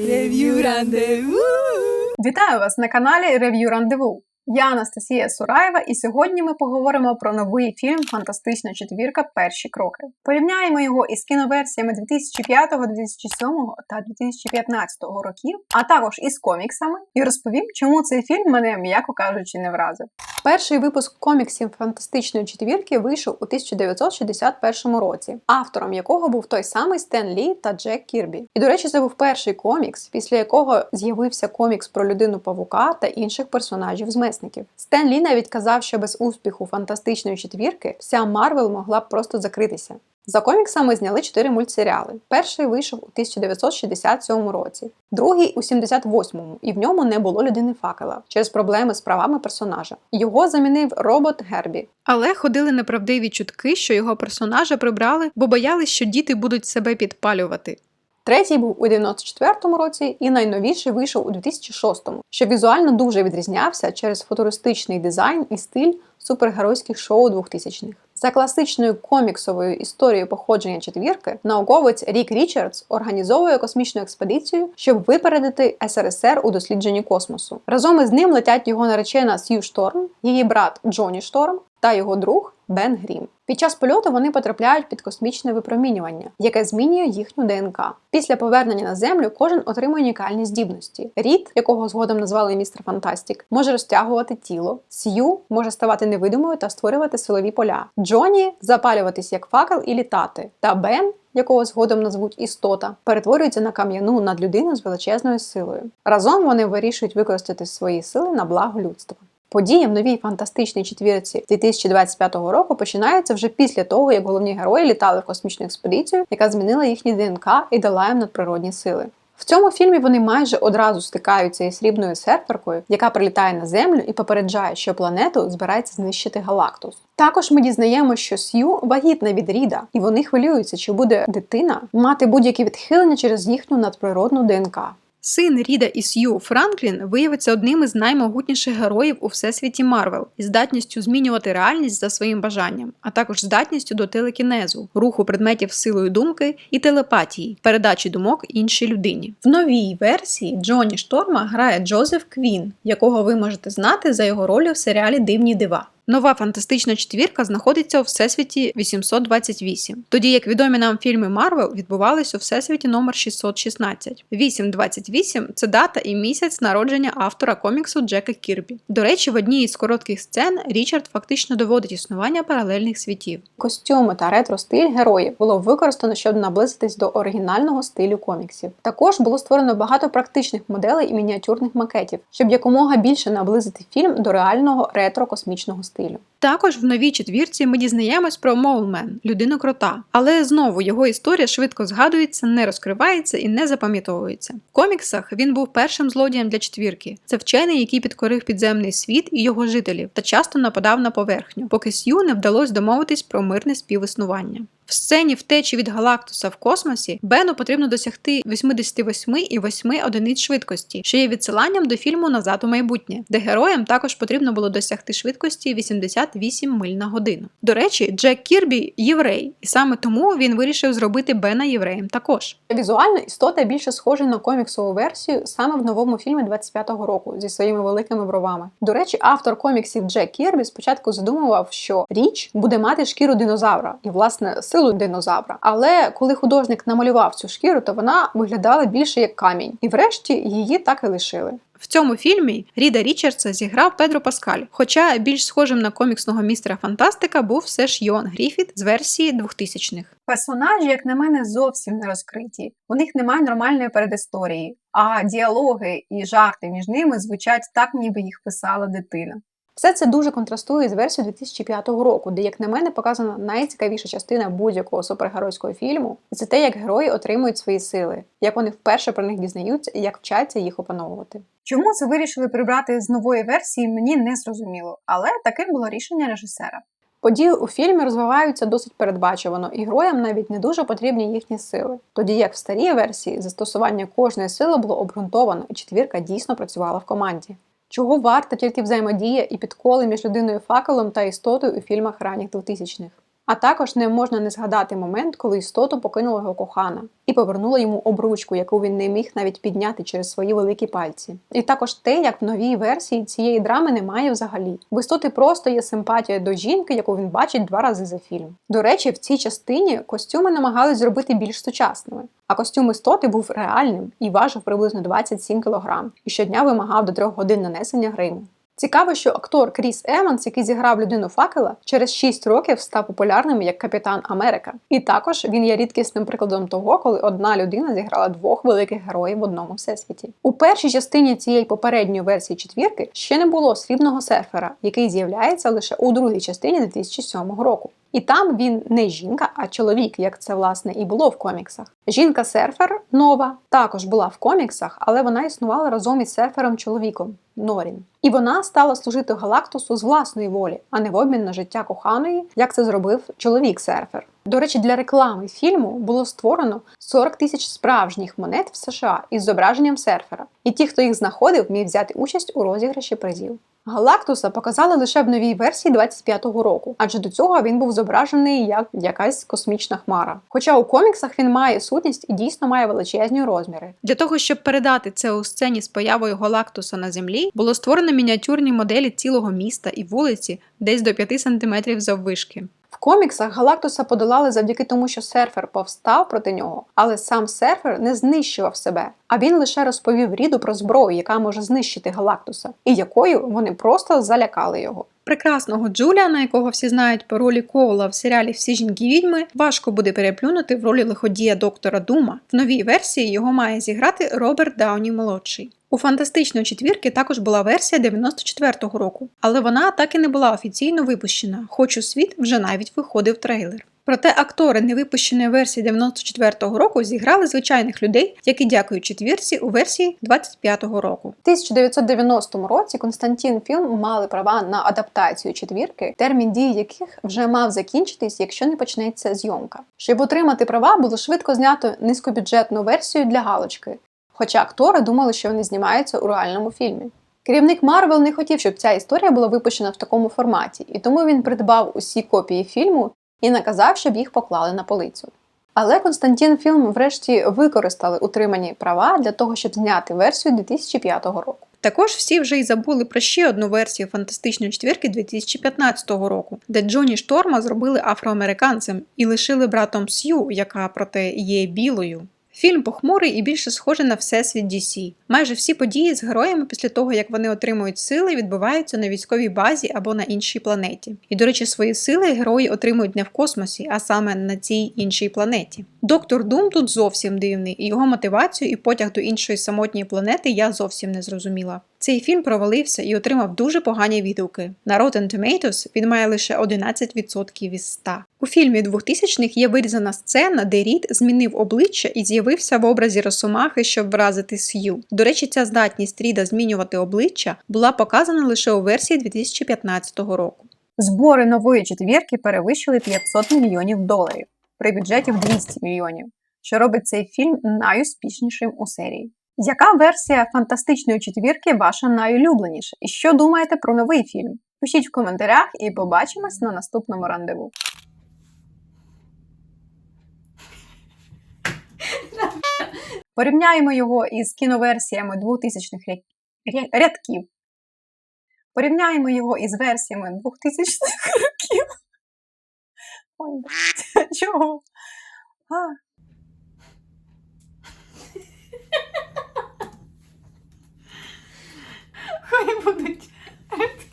Рев'ю рандеву. Вітаю вас на каналі Рев'ю Рандеву. Я Анастасія Сураєва, і сьогодні ми поговоримо про новий фільм Фантастична четвірка Перші кроки. Порівняємо його із кіноверсіями 2005, 2007 та 2015 років, а також із коміксами, і розповім, чому цей фільм мене, м'яко кажучи, не вразив. Перший випуск коміксів Фантастичної четвірки вийшов у 1961 році, автором якого був той самий Стен Лі та Джек Кірбі. І, до речі, це був перший комікс, після якого з'явився комікс про людину павука та інших персонажів з месників. Стен Лі навіть казав, що без успіху фантастичної четвірки вся Марвел могла б просто закритися. За коміксами зняли чотири мультсеріали. Перший вийшов у 1967 році, другий у 78-му, і в ньому не було людини факела через проблеми з правами персонажа. Його замінив робот Гербі. Але ходили неправдиві чутки, що його персонажа прибрали, бо боялись, що діти будуть себе підпалювати. Третій був у 94-му році, і найновіший вийшов у 2006-му, що візуально дуже відрізнявся через футуристичний дизайн і стиль супергеройських шоу 2000-х. За класичною коміксовою історією походження четвірки, науковець Рік Річардс організовує космічну експедицію, щоб випередити СРСР у дослідженні космосу. Разом із ним летять його наречена Сью Шторм, її брат Джоні Шторм та його друг Бен Грім. Під час польоту вони потрапляють під космічне випромінювання, яке змінює їхню ДНК. Після повернення на землю кожен отримує унікальні здібності. Рід, якого згодом назвали містер Фантастік, може розтягувати тіло. Сью може ставати невидимою та створювати силові поля. Джоні запалюватись як факел і літати. Та Бен. Якого згодом назвуть істота, перетворюється на кам'яну надлюдину з величезною силою. Разом вони вирішують використати свої сили на благо людства. Події в новій фантастичній четвірці 2025 року починаються вже після того, як головні герої літали в космічну експедицію, яка змінила їхні ДНК і дала їм надприродні сили. В цьому фільмі вони майже одразу стикаються із срібною серферкою, яка прилітає на землю і попереджає, що планету збирається знищити Галактус. Також ми дізнаємося, що Сью вагітна від Ріда, і вони хвилюються, чи буде дитина мати будь-які відхилення через їхню надприродну ДНК. Син Ріда і Сью Франклін виявиться одним із наймогутніших героїв у всесвіті Марвел із здатністю змінювати реальність за своїм бажанням, а також здатністю до телекінезу, руху предметів силою думки і телепатії, передачі думок іншій людині. В новій версії Джоні Шторма грає Джозеф Квін, якого ви можете знати за його ролью в серіалі Дивні дива. Нова фантастична четвірка знаходиться у всесвіті 828, тоді як відомі нам фільми Марвел відбувалися у всесвіті номер 616. 828 – це дата і місяць народження автора коміксу Джека Кірбі. До речі, в одній із коротких сцен Річард фактично доводить існування паралельних світів. Костюми та ретро-стиль героїв було використано, щоб наблизитись до оригінального стилю коміксів. Також було створено багато практичних моделей і мініатюрних макетів, щоб якомога більше наблизити фільм до реального ретро-космічного стилю стилю. Також в новій четвірці ми дізнаємось про Моулмен, людину крота, але знову його історія швидко згадується, не розкривається і не запам'ятовується. В коміксах він був першим злодієм для четвірки. Це вчений, який підкорив підземний світ і його жителів та часто нападав на поверхню, поки Сью не вдалося домовитись про мирне співіснування. В сцені втечі від Галактуса в космосі Бену потрібно досягти 88,8 одиниць швидкості, що є відсиланням до фільму Назад у майбутнє, де героям також потрібно було досягти швидкості 88 миль на годину. До речі, Джек Кірбі єврей, і саме тому він вирішив зробити Бена євреєм також. Візуально істота більше схожа на коміксову версію саме в новому фільмі 25-го року зі своїми великими бровами. До речі, автор коміксів Джек Кірбі спочатку задумував, що річ буде мати шкіру динозавра і власне силу силу динозавра. Але коли художник намалював цю шкіру, то вона виглядала більше як камінь, і врешті її так і лишили. В цьому фільмі Ріда Річардса зіграв Педро Паскаль, хоча більш схожим на коміксного містера Фантастика був все ж Йоан Гріфіт з версії 2000-х. Персонажі, як на мене, зовсім не розкриті. У них немає нормальної передісторії, а діалоги і жарти між ними звучать так, ніби їх писала дитина. Все це дуже контрастує з версією 2005 року, де, як на мене, показана найцікавіша частина будь-якого супергеройського фільму. І це те, як герої отримують свої сили, як вони вперше про них дізнаються і як вчаться їх опановувати. Чому це вирішили прибрати з нової версії, мені не зрозуміло, але таким було рішення режисера. Події у фільмі розвиваються досить передбачувано, і героям навіть не дуже потрібні їхні сили. Тоді як в старій версії застосування кожної сили було обґрунтовано, і четвірка дійсно працювала в команді. Чого варта тільки взаємодія і підколи між людиною факелом та істотою у фільмах ранніх 2000-х? А також не можна не згадати момент, коли істоту покинула його кохана і повернула йому обручку, яку він не міг навіть підняти через свої великі пальці. І також те, як в новій версії цієї драми немає взагалі. В істоти просто є симпатія до жінки, яку він бачить два рази за фільм. До речі, в цій частині костюми намагались зробити більш сучасними. А костюм істоти був реальним і важив приблизно 27 кг, і щодня вимагав до 3 годин нанесення гриму. Цікаво, що актор Кріс Еванс, який зіграв людину факела, через 6 років став популярним як Капітан Америка. І також він є рідкісним прикладом того, коли одна людина зіграла двох великих героїв в одному всесвіті. У першій частині цієї попередньої версії четвірки ще не було срібного серфера, який з'являється лише у другій частині 2007 року. І там він не жінка, а чоловік, як це власне і було в коміксах. Жінка-серфер нова також була в коміксах, але вона існувала разом із серфером-чоловіком Норін. І вона стала служити Галактусу з власної волі, а не в обмін на життя коханої, як це зробив чоловік-серфер. До речі, для реклами фільму було створено 40 тисяч справжніх монет в США із зображенням серфера, і ті, хто їх знаходив, міг взяти участь у розіграші призів. Галактуса показали лише в новій версії 25-го року, адже до цього він був зображений як якась космічна хмара. Хоча у коміксах він має сутність і дійсно має величезні розміри. Для того, щоб передати це у сцені з появою Галактуса на землі, було створено мініатюрні моделі цілого міста і вулиці десь до 5 см заввишки. Коміксах Галактуса подолали завдяки тому, що серфер повстав проти нього, але сам серфер не знищував себе, а він лише розповів ріду про зброю, яка може знищити Галактуса, і якою вони просто залякали його. Прекрасного Джуліана, якого всі знають по ролі Коула в серіалі Всі жінки відьми, важко буде переплюнути в ролі лиходія доктора Дума. В новій версії його має зіграти Роберт Дауні молодший. У фантастичної четвірки також була версія 94-го року, але вона так і не була офіційно випущена, хоч у світ вже навіть виходив трейлер. Проте актори невипущеної версії 94-го року зіграли звичайних людей, які дякують четвірці у версії 25-го року. В 1990 році Константин фільм мали права на адаптацію четвірки, термін дії яких вже мав закінчитись, якщо не почнеться зйомка. Щоб отримати права, було швидко знято низькобюджетну версію для галочки, хоча актори думали, що вони знімаються у реальному фільмі. Керівник Марвел не хотів, щоб ця історія була випущена в такому форматі, і тому він придбав усі копії фільму і наказав, щоб їх поклали на полицю. Але Константин фільм врешті використали утримані права для того, щоб зняти версію 2005 року. Також всі вже й забули про ще одну версію фантастичної четвірки 2015 року, де Джоні Шторма зробили афроамериканцем і лишили братом Сью, яка проте є білою. Фільм похмурий і більше схожий на всесвіт DC. Майже всі події з героями після того, як вони отримують сили, відбуваються на військовій базі або на іншій планеті. І, до речі, свої сили герої отримують не в космосі, а саме на цій іншій планеті. Доктор Дум тут зовсім дивний, і його мотивацію і потяг до іншої самотньої планети я зовсім не зрозуміла. Цей фільм провалився і отримав дуже погані відгуки. На Rotten Tomatoes він має лише 11% із 100. У фільмі 2000-х є вирізана сцена, де Рід змінив обличчя і з'явився в образі Росомахи, щоб вразити Сью. До речі, ця здатність Ріда змінювати обличчя була показана лише у версії 2015 року. Збори нової четвірки перевищили 500 мільйонів доларів при бюджеті в 200 мільйонів, що робить цей фільм найуспішнішим у серії. Яка версія фантастичної четвірки ваша найулюбленіша? І що думаєте про новий фільм? Пишіть в коментарях і побачимось на наступному рандеву. Порівняємо його із кіноверсіями 2000-х ря- ря- рядків. Порівняємо його із версіями 2000-х років. Ой, чого? ve bunu evet.